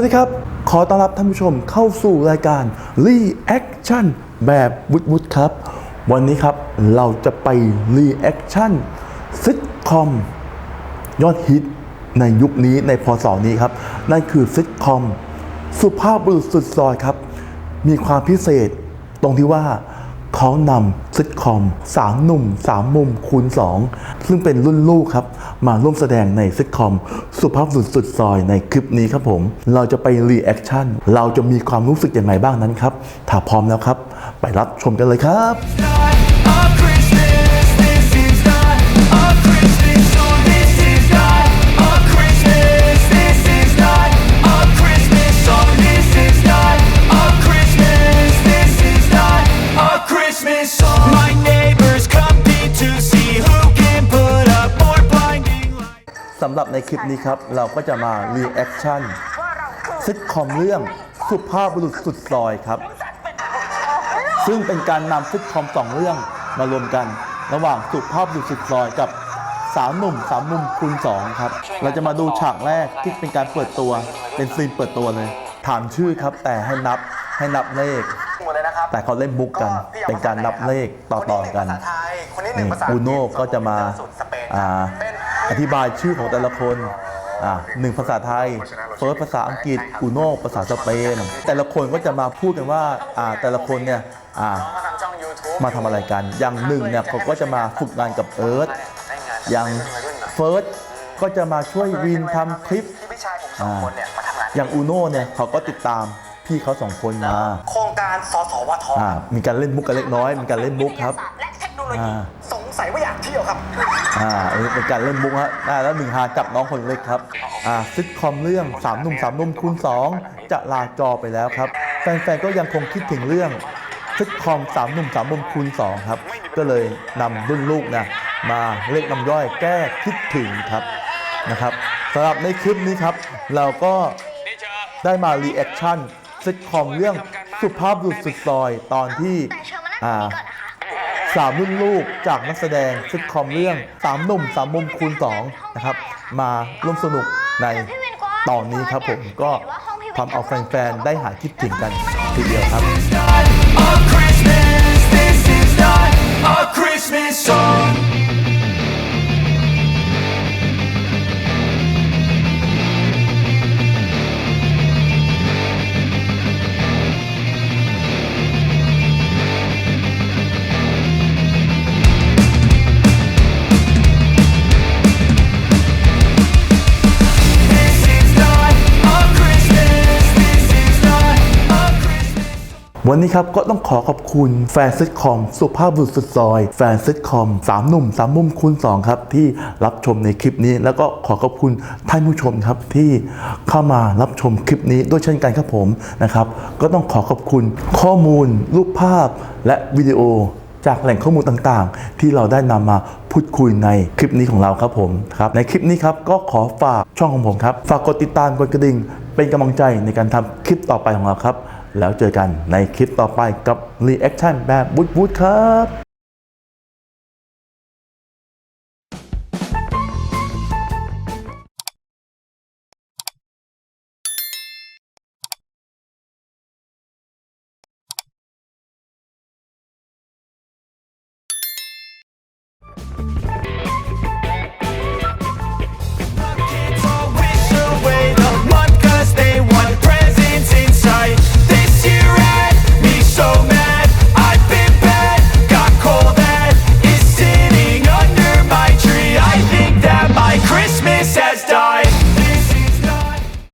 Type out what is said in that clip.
วัสดีครับ ขอต้อนรับท่านผู้ชมเข้าสู่รายการ Reaction แบบวุฒวุฒครับ วันนี้ครับเราจะไป Reaction ซิทคอมยอดฮิตในยุคนี้ในพศนี้ครับ นั่นคือซิทคอมสุภาพบุรุษสุดซอยครับ มีความพิเศษตรงที่ว่า เขานำซิทคอมสามหนุ่มสามมุมคูณสองซึ่งเป็นรุ่นลูกครับ มาร่วมแสดงในซิทคอม สุภาพสุดสุดซอยในคลิปนี้ครับผม เราจะไปรีแอคชั่น เราจะมีความรู้สึกอย่างไรบ้างนั้นครับ ถ้าพร้อมแล้วครับ ไปรับชมกันเลยครับ สำหรับในคลิปนี้ครับ เราก็จะมารีแอคชั่นซิทคอมเรื่องสุภาพบุรุษสุดซอยครับ ซึ่งเป็นการนำซิทคอมสองเรื่องมารวมกัน ระหว่างสุภาพบุรุษสุดซอยกับสาวหนุ่มสามมุมคูณสองครับ เราจะมาดูฉากแรกที่เป็นการเปิดตัว เป็นซีนเปิดตัวเลย ถามชื่อครับ แต่ให้นับให้นับเลขหมดเลยนะครับแต่เขาเล่นมุกกันพี่อเป็นการนับเลขต่อๆกัน คนนี้หงภาษาไทยคนนี้หนึ่นี่งภาษาอูโน่อังฤษก็จะมาส่วนสเปนอ่าเป็น อธิบายชื่อของแต่ละคนอ่าหนึ่งภาษาไทยเฟิร์สภาษาอังกฤษอูโน่ภาษาสเปน แต่ละคนก็จะมาพูดกันว่าอ่าแต่ละคนเนี่ยอ่าน้องมาทำช่อง YouTube มาทำอะไรกัน อย่างหนึ่งเนี่ยเขาก็จะมาฝึกงานกับเอิร์ธได้งานอย่างวัยรุ่นอะเฟิร์สก็จะมาช่วยวินทำคลิปที่พี่ชายผมสองคนเนี่ยมาทำงานอย่างอูโน่เนี่ยเขาก็ติดตามพี่เขาสองคนมา โครงการสสวทอ่ามีการเล่นมุกกันเล็กน้อย มีการเล่นมุกครับและเทคโนโลยีอ่า สงสัยว่าอยากเที่ยวครับ อ่าอันนี้เป็นการเล่นมุกฮะได้แล้วหนึ่งหากับน้องคนเล็กครับ อ่าซิทคอมเรื่องสามหนุ่มสามนุ่มคูณสองจะลาจอไปแล้วครับ แฟนๆก็ยังคงคิดถึงเรื่องซิทคอมสามหนุ่มสามมุมคูณสองครับ ก็เลยนำรุ่นลูกนะมาเรียกน้ำย่อยแก้คิดถึงครับนะครับสำหรับในคลิปนี้ครับ เราก็ได้มารีแอคชั่นซิทคอมเรื่องสุภาพบุรุษสุดซอยตอนที่อ่า สามรุ่นลูกจากนักแสดงซิทคอมเรื่องสามหนุ่มสามมุมคูณสองนะครับ มาร่วมสนุกในตอนนี้ครับผมก็ทำเอาแฟนๆ ได้หายคิดถึงกันทีเดียวครับ วันนี้ครับก็ต้องขอขอบคุณแฟนซิทคอมสุภาพบุรุษสุดซอย แฟนซิทคอมสามหนุ่มสามมุมคูณสองครับที่รับชมในคลิปนี้ แล้วก็ขอขอบคุณท่านผู้ชมครับที่เข้ามารับชมคลิปนี้ด้วยเช่นกันครับผมนะครับก็ต้องขอขอบคุณข้อมูล รูปภาพและวิดีโอจากแหล่งข้อมูลต่างๆ ที่เราได้นำมาพูดคุยในคลิปนี้ของเราครับผมครับในคลิปนี้ครับก็ขอฝากช่องของผมครับ ฝากกดติดตามกดกระดิ่ง เป็นกำลังใจในการทำคลิปต่อไปของเราครับ แล้วเจอกันในคลิปต่อไปกับ Reaction แบบบูดบูดครับ